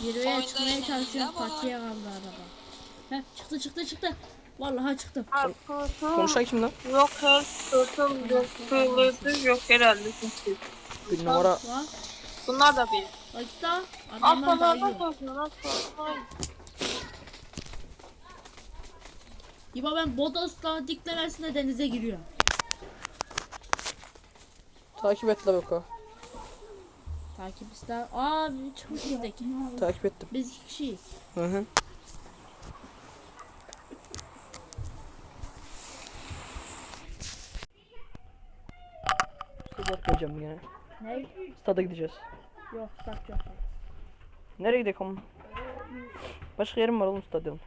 Zirveye çıkmaya çalışıyorum. ama- Patiye kaldı araba. Heh çıktı çıktı çıktı. Vallahi çıktı. Konuşan kim lan? yok her turtle yok yok herhalde çünkü. Bir numara. Bunlar da bir. Vakita adamlar Atmalardan dayıyor. korkuyor. Atmalardan. İba ben Bodos'la diklemesine denize giriyorum. Takip et la Beko. Takip ister. Aa çıkmış bizdeki. Takip ettim. Biz iki kişiyiz. Hı hı. Stada yapmayacağım yine. Ne? Stada gideceğiz. Yok start yok. Nereye gidelim ama? Başka yerim var oğlum stadyum.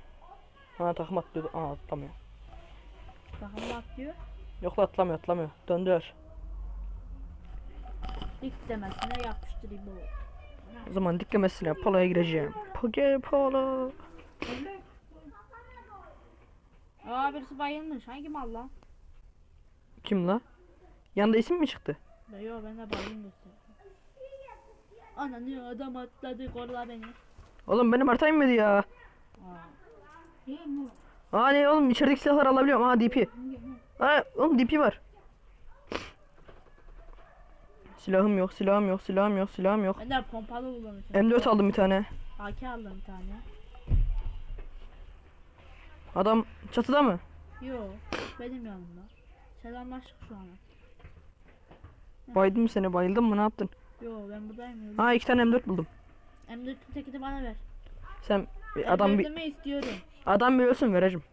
Ha takım atlıyordu. Aa atlamıyor. Bakın bak diyor. Yok la atlamıyor atlamıyor. Döndüler. İlk demesine yapıştır İbo. O zaman diklemesine poloya gireceğim. Poge polo. Aa birisi bayılmış. Hangi mal lan? Kim la? Yanında isim mi çıktı? Da Yo ben de gösterdim. Ananı adam atladı kolla beni. Oğlum benim harita inmedi ya. Aa. Aa ne oğlum içerideki silahları alabiliyorum. Aa DP. Aa oğlum DP var. Silahım yok, silahım yok, silahım yok, silahım yok. Ben de pompalı kullanıyorum. M4 aldım bir tane. AK aldım bir tane. Adam çatıda mı? Yo benim yanımda. Selamlaştık şu an. Baydım seni, bayıldın mı? Ne yaptın? Yo ben buradayım. Ha iki tane M4 buldum. M4'ün tekini bana ver. Sen adam bir M4'ümü istiyorum. adam biliyorsun vereceğim.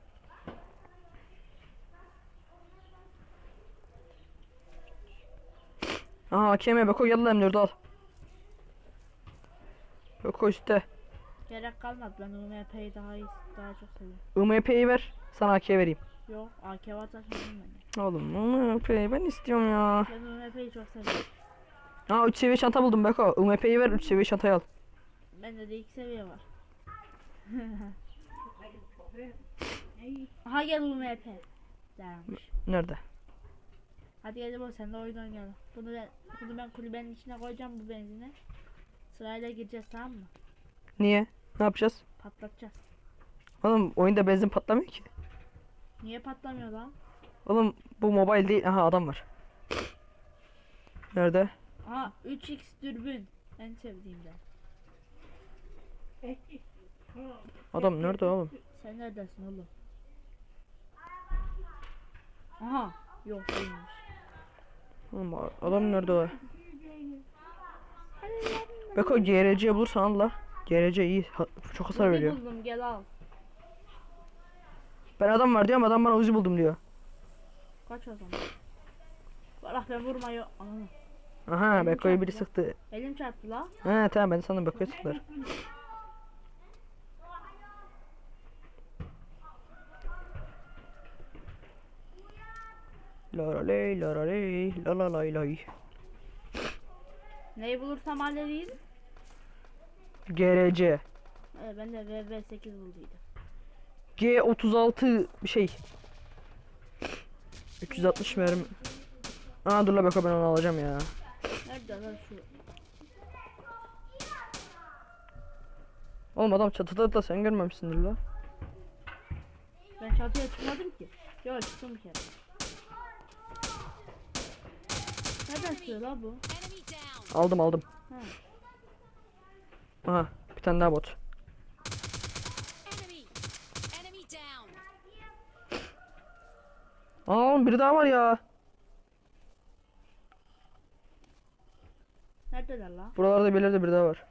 Aha AKM Beko gel lan M4 al. Beko işte. Gerek kalmadı ben UMP'yi daha iyi, daha çok seviyorum. UMP'yi ver. Sana AK vereyim. Yok AK ben. de. Oğlum UMP'yi ben istiyorum ya. Ben UMP'yi çok seviyorum. Ha 3 seviye çanta buldum Beko. UMP'yi ver 3 seviye çantayı al. Bende de ilk seviye var. Aha gel UMP. Dermiş. Nerede? Hadi gel bu sen de oyun oynayalım. Bunu ben, bunu ben kulübenin içine koyacağım bu benzine. Sırayla gireceğiz tamam mı? Niye? Ne yapacağız? Patlatacağız. Oğlum oyunda benzin patlamıyor ki. Niye patlamıyor lan? Oğlum bu mobile değil. Aha adam var. Nerede? Aha 3x dürbün. En sevdiğimden. Adam nerede oğlum? Sen neredesin oğlum? Aha yok değilmiş. Oğlum adam nerede o? Beko GRC bulursan al la. GRC iyi. ha- çok hasar veriyor. buldum gel al. Ben adam var diyorum adam bana Uzi buldum diyor. Kaç o zaman? Bırak ben vurmayı. Ananı. Aha Beko'yu biri sıktı. Elim çarptı la. He tamam ben sandım Beko'yu sıktılar. La la ley la la ley la la lay. Neyi bulursam halledeyim. GRC. Evet, ben de VV8 bulduydum. G36 bir şey. 360 mermi. Aa dur la Beko ben onu alacağım ya. Nerede lan şu? Oğlum adam çatıda da sen görmemişsindir la. Ben çatıya çıkmadım ki. Yok çıktım bir kere. Nereden çıkıyor la bu? Enemy down. Aldım aldım. Ha. Aha bir tane daha bot. Aa oğlum biri daha var ya. Neredeler la? Buralarda birileri biri daha var.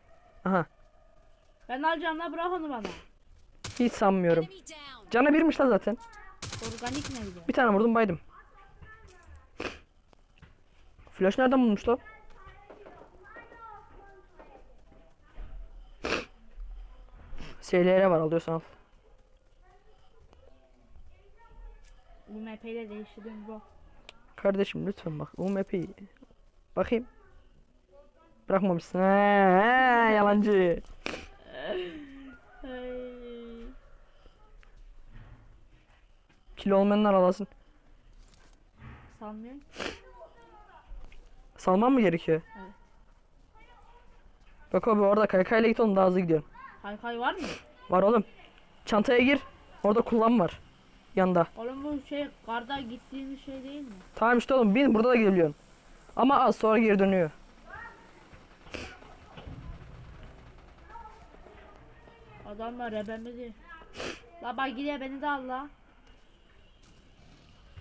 Aha Ben alacağım la bırak onu bana. hiç sanmıyorum. Canı birmiş la zaten. Organik ne bir de? Bir tane vurdum baydım. Flash nereden bulmuş la? SLR var alıyorsan al. UMP ile değiştirdim bu. Kardeşim lütfen bak UMP'yi. Bakayım. Bırakmamışsın. He, yalancı. Kilo olmayanlar alasın. Sanmıyorum. Salman mı gerekiyor? Evet. Bak abi orada kaykayla git oğlum daha hızlı gidiyorsun. Kaykay var mı? Var oğlum. Çantaya gir. Orada kullan var. Yanda. Oğlum bu şey karda gittiğimiz şey değil mi? Tamam işte oğlum bin burada da geliyorsun. Ama az sonra geri dönüyor. Adamlar rebemedi. La bak gidiyor beni de al la.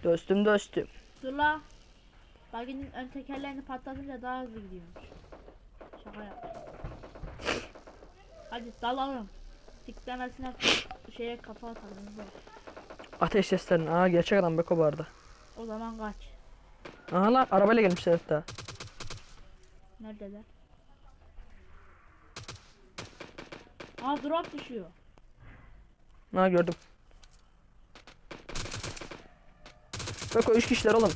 Dostum dostum. Dur la. Baginin ön tekerlerini patlatınca daha hızlı gidiyormuş. Şaka yap. Hadi dalalım. Diklemesine şeye kafa atalım. Ateş seslerini. Aa gerçek adam Beko bu arada. O zaman kaç. Aha lan arabayla gelmişler hatta. Neredeler? Aa drop düşüyor. Ha gördüm. Beko 3 kişiler oğlum.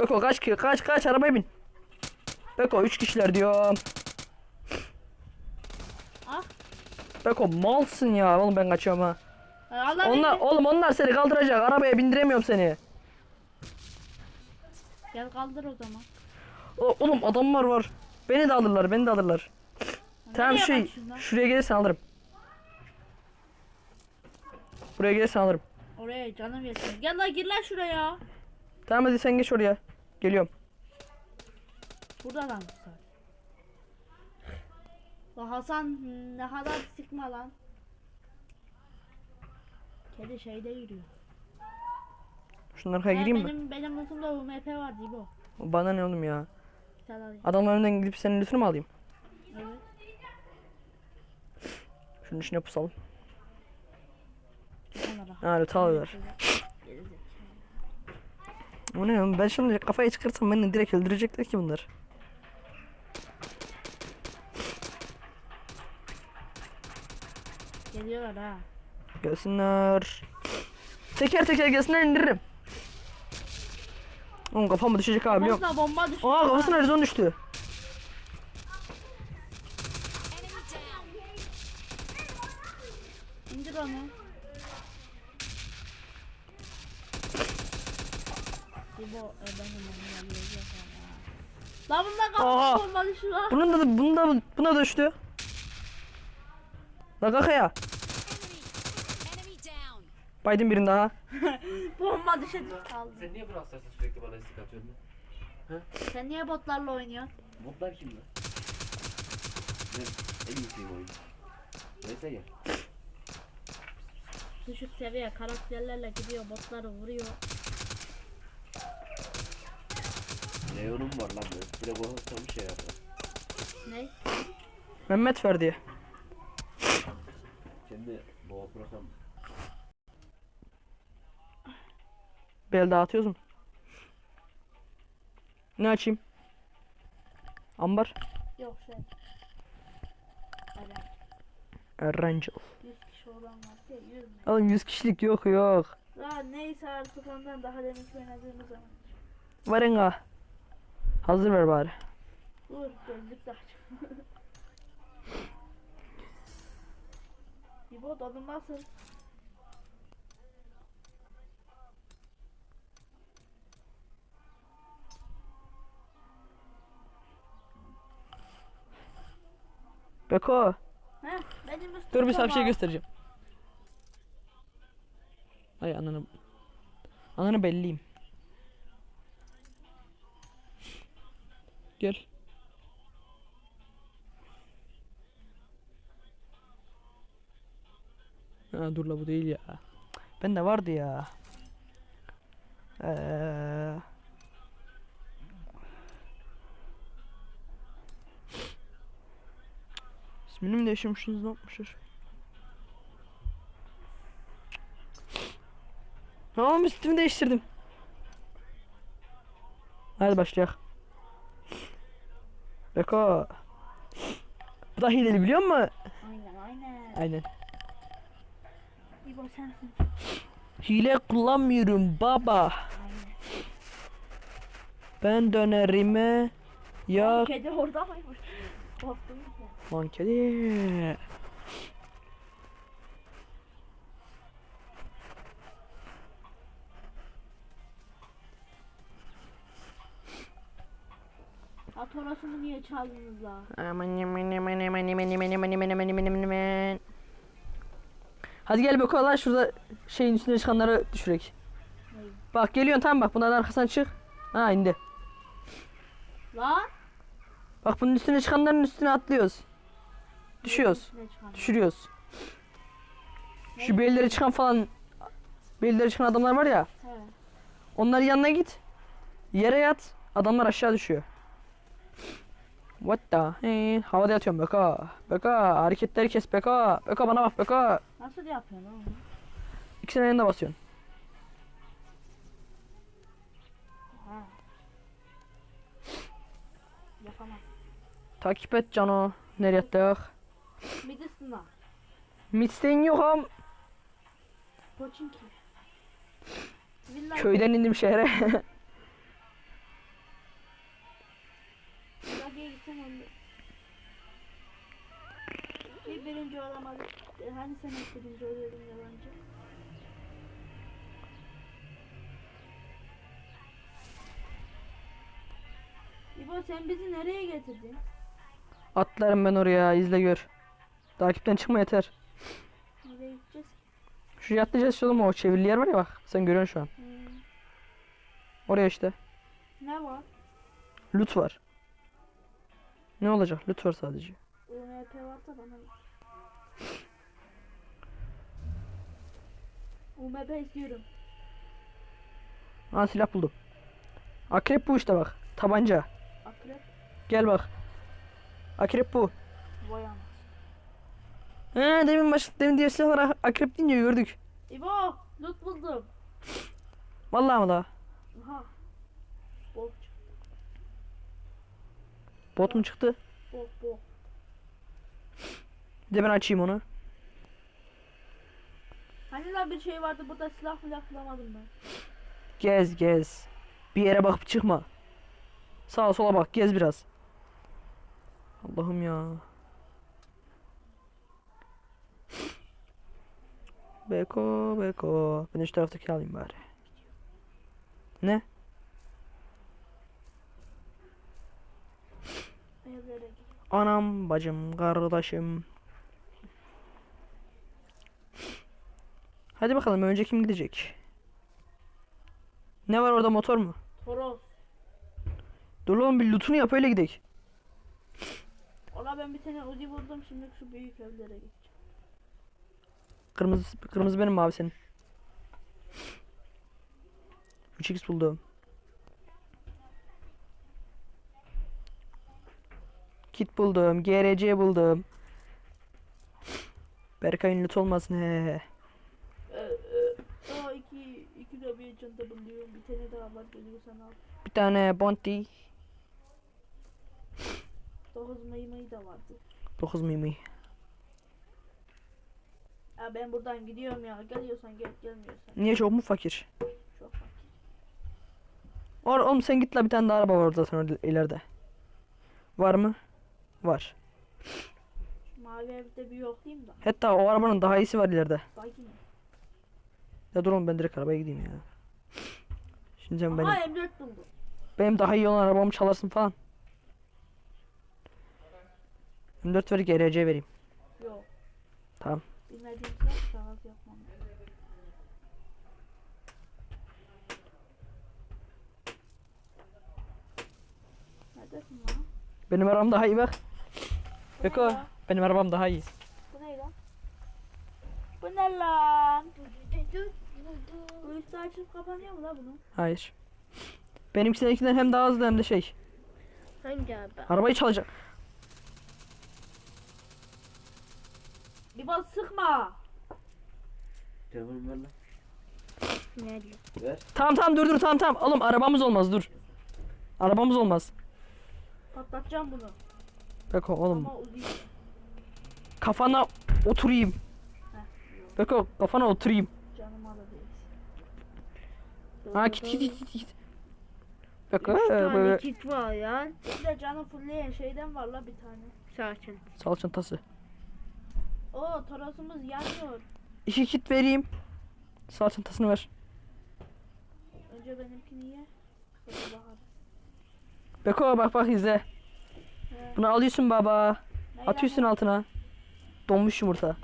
Beko kaç kaç kaç arabaya bin. Beko 3 kişiler diyorum. Ah. Beko malsın ya oğlum ben kaçıyorum ha. Ay, Allah Onlar beni. oğlum onlar seni kaldıracak. Arabaya bindiremiyorum seni. Gel kaldır o zaman. O, oğlum adamlar var. Beni de alırlar, beni de alırlar. Tamam Nereye şey, lan? şuraya gelirsen alırım. Buraya gelirsen alırım. Oraya canım yesin. Gel la gir lan şuraya. Tamam hadi sen geç oraya. Geliyorum. Burada lan sen. La Hasan ne kadar sıkma lan. Kedi şeyde yürüyor. Şunun arkaya gireyim mi? benim benim lootumda UMP var Dibo. Bana ne oğlum ya? Sen alayım. Adamların önünden gidip senin lütfünü mü alayım? Evet. Şunun içine pusalım. Ha lütfen alıyorlar. O ne oğlum? Ben şimdi kafayı çıkarsam beni direkt öldürecekler ki bunlar. Geliyorlar ha. Gelsinler. Teker teker gelsinler indiririm. Oğlum kafama düşecek abi biliyorum. Kafasına bomba düştü. Aa kafasına rezon düştü. İndir onu. Dibo e, benim onu yalayacak ama. Lan bundan Oha. kafasına bomba düştü lan. Bunun da bunda da buna da düştü. La. Enemy down. Biden birini daha. Bomba düştü kaldı. Sen niye Brawl Stars'ta sürekli bana istek atıyorsun? Sen niye botlarla oynuyorsun? Botlar kim lan? Ben en iyisiyim oyunda. Neyse gel. Düşük seviye karakterlerle gidiyor botları vuruyor. Leon'um var lan ben. Bir de bu hafta bir şey yapar. Ne? Mehmet Ferdi. Kendi boğa program. Bel dağıtıyoruz mu? Ne açayım? Ambar. Yok şey. Evet. Erangel. 100 kişi olan var ya 100 mü? Oğlum 100 kişilik yok yok. Ya neyse artık ondan daha demin oynadığımız zaman. Verin ha. Hazır ver bari. Dur gözlük de aç. İbo tadın nasıl? Beko. Heh benim Dur bir sana bir şey göstereceğim. Ay ananı. Ananı belliyim. Gel. Ha dur la bu değil ya. Ben de vardı ya. Ee... İsmini mi değiştirmişsiniz ne yapmışlar? Tamam üstümü değiştirdim. Hadi başlayalım. Beko. Bu da hileli biliyor musun? Aynen aynen. Aynen. İbo sensin. Hile kullanmıyorum baba. Aynen. Ben dönerime ya Kedi orada mıymış? Korktum ya. lan kedi. At orasını niye çaldınız la? Aman aman aman aman aman aman aman aman aman aman aman. Hadi gel Beko lan şurada şeyin üstüne çıkanları düşürek. Neyi? Bak geliyorsun tamam bak bunların arkasına çık. Ha indi. Lan. Bak bunun üstüne çıkanların üstüne atlıyoruz. Düşüyoruz. Ne? Düşürüyoruz. Şu belleri çıkan falan belleri çıkan adamlar var ya. He. Onların yanına git. Yere yat. Adamlar aşağı düşüyor. What the? Hey, havada yatıyorum Beko. Beko hareketleri kes Beko. Beko bana bak Beko. Nasıl yapıyorsun onu? İkisinin yanında basıyorsun. Ha. Yapamam. Takip et Cano. Nereye attık? Midisina. Midstein yok am. Poçinki. Villa Köyden indim şehre. E, Hani sen hep birinci oluyordun yalancı? İbo sen bizi nereye getirdin? Atlarım ben oraya izle gör. Takipten çıkma yeter. Nereye gideceğiz? Şuraya atlayacağız işte oğlum o çevirili yer var ya bak. Sen görüyorsun şu an. Hmm. Oraya işte. Ne var? Loot var. Ne olacak? Loot var sadece. UMP varsa bana UMP istiyorum. Aa silah buldum. Akrep bu işte bak. Tabanca. Akrep. Gel bak. Akrep bu. Vay anasını. He demin baş demin diğer silahlar akrep deyince gördük. İbo loot buldum. Vallahi mı la? Aha. Bok çıktı. Bot mu çıktı? Bok bok. Bir de ben açayım onu. Hani lan bir şey vardı burada silah mı bulamadım ben. Gez gez. Bir yere bakıp çıkma. Sağa sola bak gez biraz. Allah'ım ya. Beko beko. Ben şu taraftaki alayım bari. Ne? Anam, bacım, kardeşim. Hadi bakalım önce kim gidecek? Ne var orada motor mu? Toros. Dur oğlum bir lootunu yap öyle gidelim. Ola ben bir tane Uzi buldum şimdi şu büyük evlere gideceğim. Kırmızı kırmızı benim mavi senin. 3x buldum. Kit buldum. GRC buldum. Berkay'ın loot olmasın he. Daha iki, iki de bir çanta buluyorum. Bir tane daha var geliyorsan al. Bir tane bounty. 9 Mayı Mayı da vardı. 9 mimi. Ya ben buradan gidiyorum ya. Geliyorsan gel gelmiyorsan. Niye çok mu fakir? Çok fakir. Or oğlum sen git la bir tane daha araba var orada orada ileride. Var mı? Var. Mavi evde bir yoklayayım da. Hatta o arabanın daha iyisi var ileride. Bakayım. Ya dur oğlum ben direkt arabaya gideyim ya. Şimdi sen benim, Aha M4 buldum. benim daha iyi olan arabamı çalarsın falan. M4 ver GRC vereyim. Yok. Tamam. Bilmediğim silah şahıs yapmam. Neredesin lan? Benim arabam daha iyi bak. Bu ne Beko lan? benim arabam daha iyi. Bu ne lan? Bu ne lan? Bu üstü açıp kapanıyor mu la bunun? Hayır. Benimki seninkinden hem daha hızlı hem de şey. Hangi abi? Arabayı çalacak. İbo sıkma. Telefonu ver lan. Ne diyor? Ver. Tamam tamam dur dur tamam tamam. Oğlum arabamız olmaz dur. Arabamız olmaz. Patlatacağım bunu. Beko oğlum Ama kafana oturayım. Heh, Beko kafana oturayım. Ha git git git git. Beko Üç e, tane böyle kit var ya. Bir de canı fullleyen şeyden var la bir tane. Sakin. sal çantası. Oo torosumuz yanıyor. İki kit vereyim. Sal çantasını ver. Önce benimkini ye. Sonra. Beko bak bak izle. Bunu alıyorsun baba. Atıyorsun altına. Donmuş yumurta.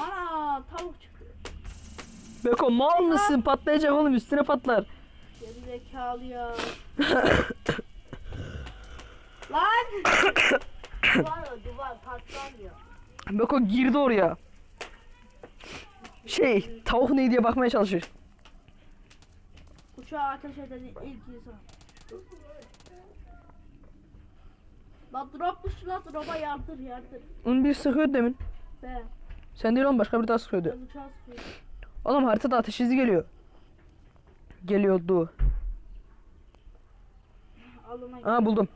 Ana Beko mal mısın? Patlayacak oğlum üstüne patlar. Geri zekalı ya. Lan! duvar o duvar patlamıyor. Beko girdi oraya. Şey tavuk ne diye bakmaya çalışıyor. Uçağa ateş eden ilk insan. Lan dropmuş lan drop'a yardır yardır. Onun bir sıkıyordu demin. Be Sen değil oğlum başka bir daha sıkıyordu. ben uçağa sıkıyorum. Oğlum haritada ateş izi geliyor. Geliyordu. Alına. Aa buldum.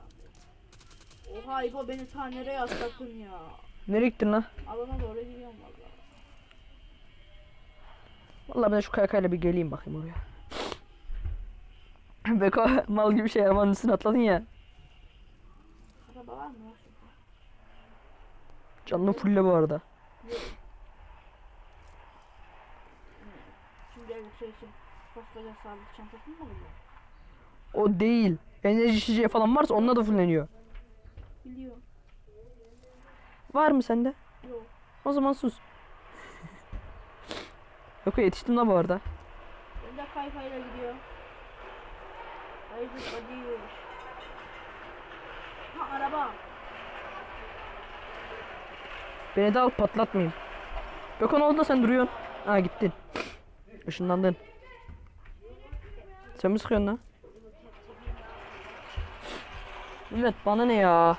Oha İbo beni ta nereye atlattın ya. Nereye gittin lan? Alana doğru gidiyorum valla. Vallahi ben şu kaykayla bir geleyim bakayım oraya. Beko mal gibi şey arabanın üstüne atladın ya. Araba var mı? Canını fulle bu arada. Şimdi evde şey için koskoca sağlık çantasını mı alıyor? O değil. Enerji içeceği falan varsa onunla da fulleniyor. Biliyorum. Var mı sende? Yok. O zaman sus. Beko yetiştim lan bu arada. Ben de kaykayla gidiyor. Haydi hadi. Ha araba. Beni de al patlatmayayım. Ne oldu da sen duruyorsun? Ha gittin. Işınlandın. Sen mi sıkıyorsun lan? Evet bana ne ya?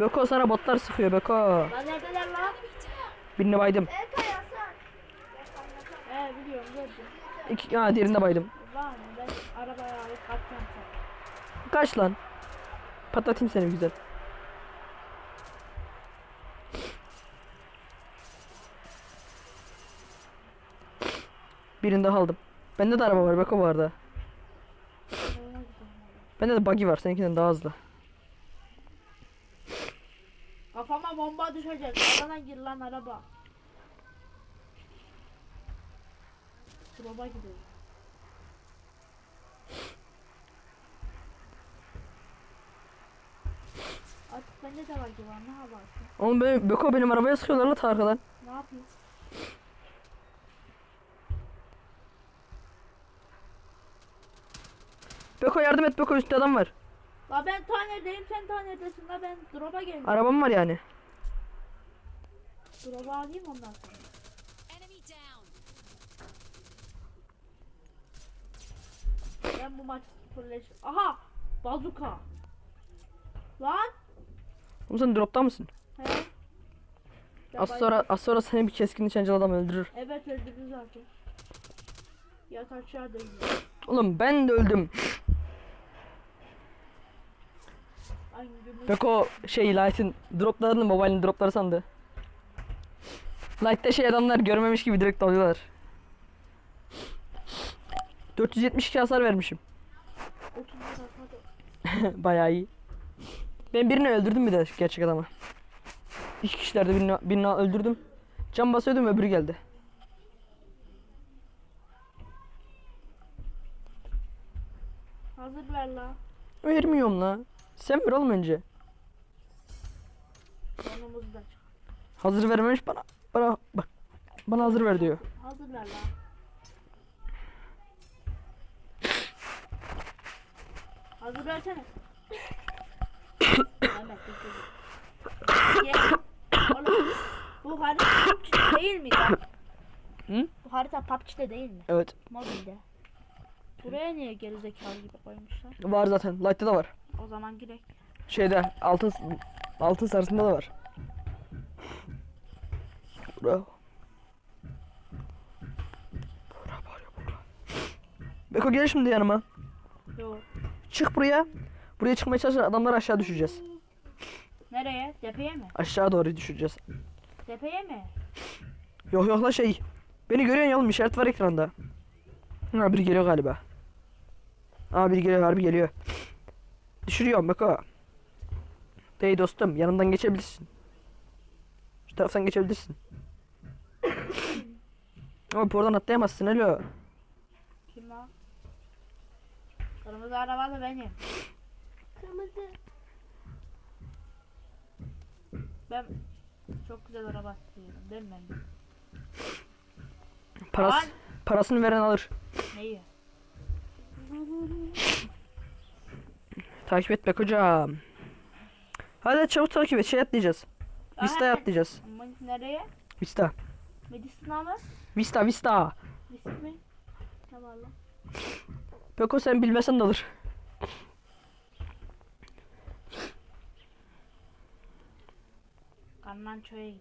Beko sana botlar sıkıyor Beko. Lan neredeler lan? Birini baydım. He biliyorum gördüm. İki, ha diğerinde baydım. Mı? Ben arabaya alıp sen. Kaç lan? Patlatayım seni güzel. Birini daha aldım. Bende de araba var Beko bu arada. Bende de buggy var seninkinden daha hızlı. Kafama bomba düşecek. Alana gir lan araba. Drop'a gidiyor. Artık bende de var var. Ne yaparsın? Oğlum benim, Beko benim arabaya sıkıyorlar la arkadan. Ne yapayım? Beko yardım et Beko üstte adam var. La ben tanedeyim sen tanedesin la ben drop'a geldim. Arabam var yani. Drop'a alayım ondan sonra. Ben bu maç fırlaş... Aha! Bazuka. Lan! Oğlum sen dropta mısın? He? Az sonra, az sonra seni bir keskin nişancı adam öldürür. Evet öldürdü zaten. Yat aşağı değil. Oğlum ben de öldüm. Beko şey Light'in droplarını mobile'in dropları sandı. Light'te şey adamlar görmemiş gibi direkt dalıyorlar. 472 hasar vermişim. 30 lira hadi. Bayağı iyi. Ben birini öldürdüm bir de gerçek adamı. İki kişilerde birini, birini öldürdüm. Can basıyordum öbürü geldi. Hazır ver la. Vermiyorum la. Sen ver oğlum önce. Hazır vermemiş bana. Bana bak. Bana hazır ver diyor. Hazır ver la. Hazır versene. Mehmet dur, dur. Gel. Oğlum, bu harita PUBG'de değil mi ya? Hı? Bu harita PUBG'de değil mi? Evet. Mobilde. Buraya niye gerizekalı gibi koymuşlar? Var zaten. Light'ta da var. O zaman girek. Şeyde altın altın sarısında da var. Bura bura bura. Beko gel şimdi yanıma. Yok. Çık buraya. Buraya çıkmaya çalışan adamlar aşağı düşeceğiz. Nereye? Tepeye mi? Aşağı doğru düşeceğiz. Tepeye mi? Yok yok la şey. Beni görüyorsun ya oğlum işaret var ekranda. Ha biri geliyor galiba. Aa biri geliyor harbi geliyor. Düşürüyorum Beko. Dey dostum yanımdan geçebilirsin. Şu taraftan geçebilirsin. Ama buradan atlayamazsın alo. Kim o? Kırmızı arabalı benim. Kırmızı. Ben çok güzel araba istiyorum değil mi ben? Parası, Lan! parasını veren alır. Neyi? Takip et bek hocam. Hadi çabuk takip et. Şey atlayacağız. Vista'ya Aa, atlayacağız. Nereye? Vista. Medisina mı? Vista Vista. Risk mi? Lan? Beko sen bilmesen de olur. Karmanço'ya gidelim.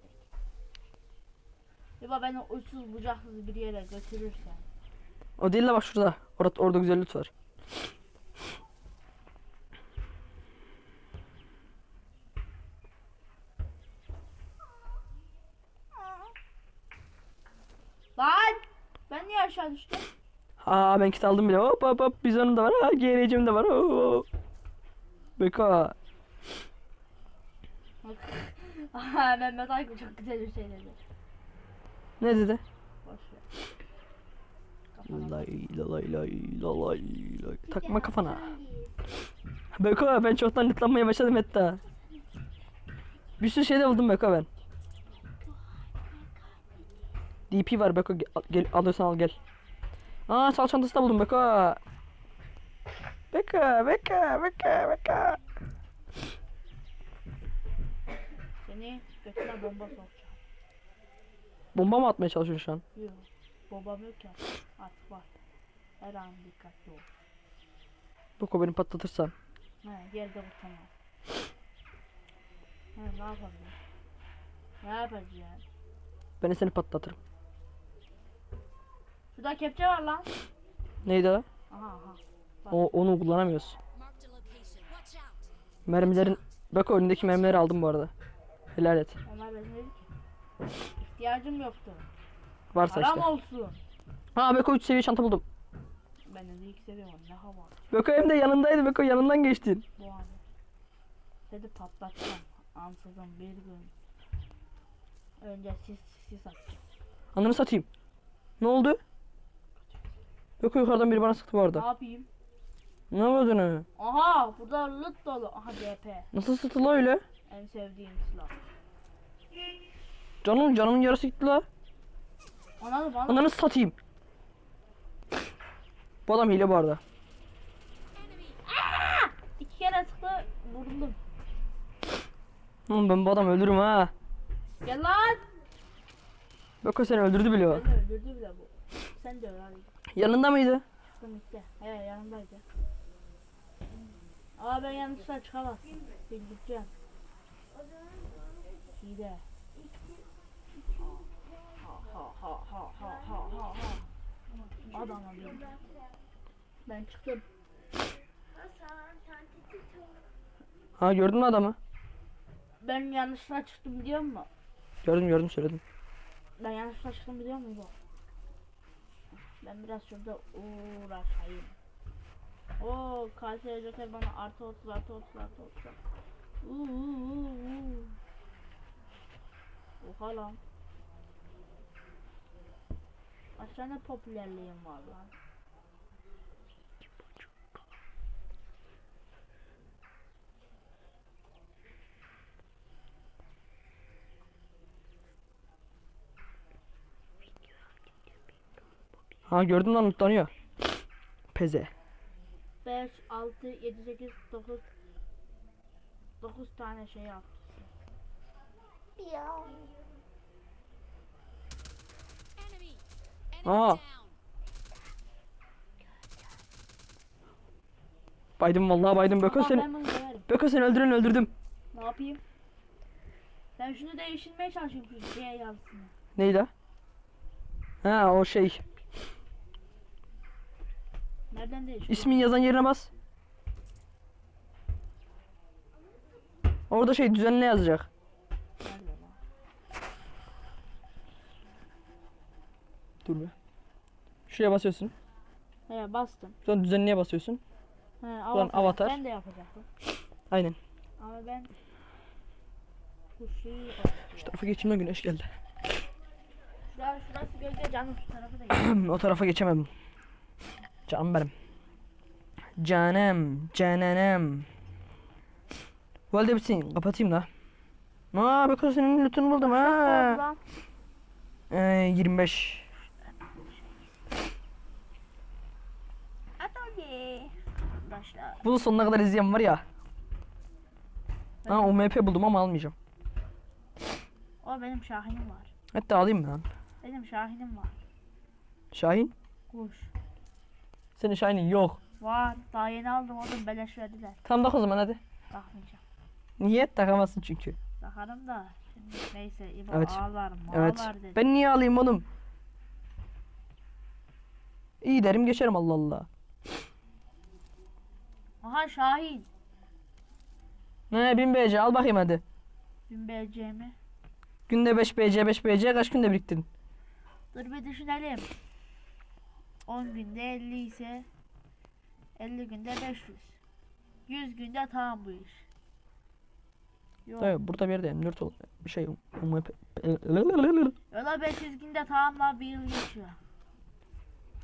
Baba beni uçsuz bucaksız bir yere götürürsen. O değil de bak şurada. Orada, orada güzel loot var. Lan! Ben niye aşağı düştüm? Aa ben kit aldım bile. Hop hop hop. Bizonum da var. Ha GRC'm de var. Oo. Beko. Aha Mehmet Aykut çok güzel bir şey dedi. Ne dedi? Lay lay lay lay lay. Takma kafana. Beko ben çoktan lootlanmaya başladım hatta. Bir sürü şey de buldum Beko ben. DP var Beko gel, gel alıyorsan al gel. Aa sal çantası da buldum Beko. Beko Beko Beko Beko. Seni götüne bomba sokacağım. Bomba mı atmaya çalışıyorsun şu an? Yok. Bombam yok ya. Artık var. Her an dikkatli ol. Beko beni patlatırsan. He yerde uçamam. He ne yapabilirim? Ne yapacağım? Ben de seni patlatırım. Şurada kepçe var lan. Neydi o? Aha aha. o onu kullanamıyoruz. Mermilerin... Beko önündeki mermileri aldım bu arada. Helal et. Onlar benim dedi ki. İhtiyacım yoktu. Varsa Param işte. olsun. Ha Beko 3 seviye çanta buldum. Ben de ilk seviyorum. Ne hava. Beko hem de yanındaydı Beko yanından geçtin. Bu an. Seni patlatacağım. Ansızın bir gün. Önce sis sis atacağım. Ananı satayım. Ne oldu? Beko yukarıdan biri bana sıktı bu Ne arada. yapayım? Ne yapıyordun ha? Aha burada loot dolu. Aha DP. Nasıl sıktı la öyle? En sevdiğim silah. Canım canımın yarısı gitti la. Anladın mı? Ananı satayım. Bu adam hile bu arada. İki kere sıktı vuruldum. Oğlum ben bu adamı öldürürüm ha. Gel lan. Beko seni öldürdü bile o. Beni öldürdü bile bu. Sen de öl hadi. Yanında mıydı? Çıktım işte. He yanımdaydı. Aa ben yanlışlıkla çıkamazsın. Bildireceğim. Hile. Ha ha ha ha ha ha ha ha. Adamım benim. Ben çıktım. Ha gördün mü adamı? Ben yanlışlıkla çıktım biliyor musun? Gördüm gördüm söyledim. Ben yanlışlıkla çıktım biliyor musun bu? Ben biraz şurada uğraşayım. Oo KS Joker bana artı 30 artı 30 artı 30. Oha lan. Kaç tane popülerliğim var lan. Ha gördün lan mutlanıyor. Peze. 5, 6, 7, 8, 9 9 tane şey yaptı. Enemy Aa. Baydım vallahi baydım Beko Tamam, seni. Beko seni öldüren öldürdüm. Ne yapayım? Ben şunu değiştirmeye çalışıyorum şu şey yazısını. Neydi? Ha o şey. Nereden değiştiriyorum? İsmin yazan yerine bas. Orada şey düzenle yazacak. Dur be. Şuraya basıyorsun. He bastım. Sonra düzenleye basıyorsun. He Ulan avatar. Ben de yapacaktım. Aynen. Ama ben şeyi Şu tarafa geçeyim güneş geldi. Şurası, şurası gölge canım şu tarafı da gel. o tarafa geçemem. Canım benim. Canım, cananım. Bu halde bitsin. Kapatayım da. Aa Beko senin lootunu buldum ha. Ee, 25. Hadi. Arkadaşlar. Bunu sonuna kadar izleyen var ya. Ha UMP buldum ama almayacağım. O benim Şahin'im var. Hatta alayım mı lan? Benim Şahin'im var. Şahin? Kuş. Senin Şahin'in yok. Var. Daha yeni aldım oğlum beleş verdiler. Tamam tak o zaman hadi. Bakmayacağım. Niye? Takamazsın çünkü. Bakarım da. Şimdi neyse İbo Evet. ağlar Evet. ağlar dedi. Ben niye alayım oğlum? İyi derim geçerim Allah Allah. Aha Şahin. Ne 1000 BC al bakayım hadi. 1000 BC mi? Günde 5 BC 5 BC kaç günde biriktirdin? Dur bir düşünelim. 10 günde 50 ise 50 günde 500. 100 günde tamam bu iş. Yok. Dayı burada bir yerde M4 ol bir şey UMP. Öyle 500 günde tamam lan bir yıl geçiyor.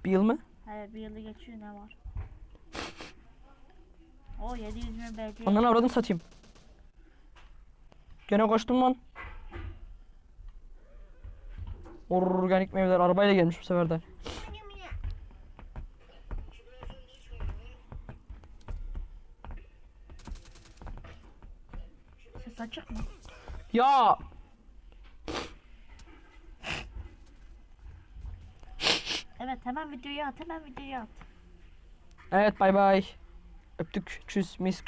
Bir yıl mı? Hayır bir yılı geçiyor ne var? O 700 bin BC. Ondan avradım satayım. Gene koştum lan. Organik meyveler arabayla gelmiş bu sefer de. Açık mı? Ya Evet hemen videoyu at hemen videoyu at. evet bay bay. Öptük. Çüz mis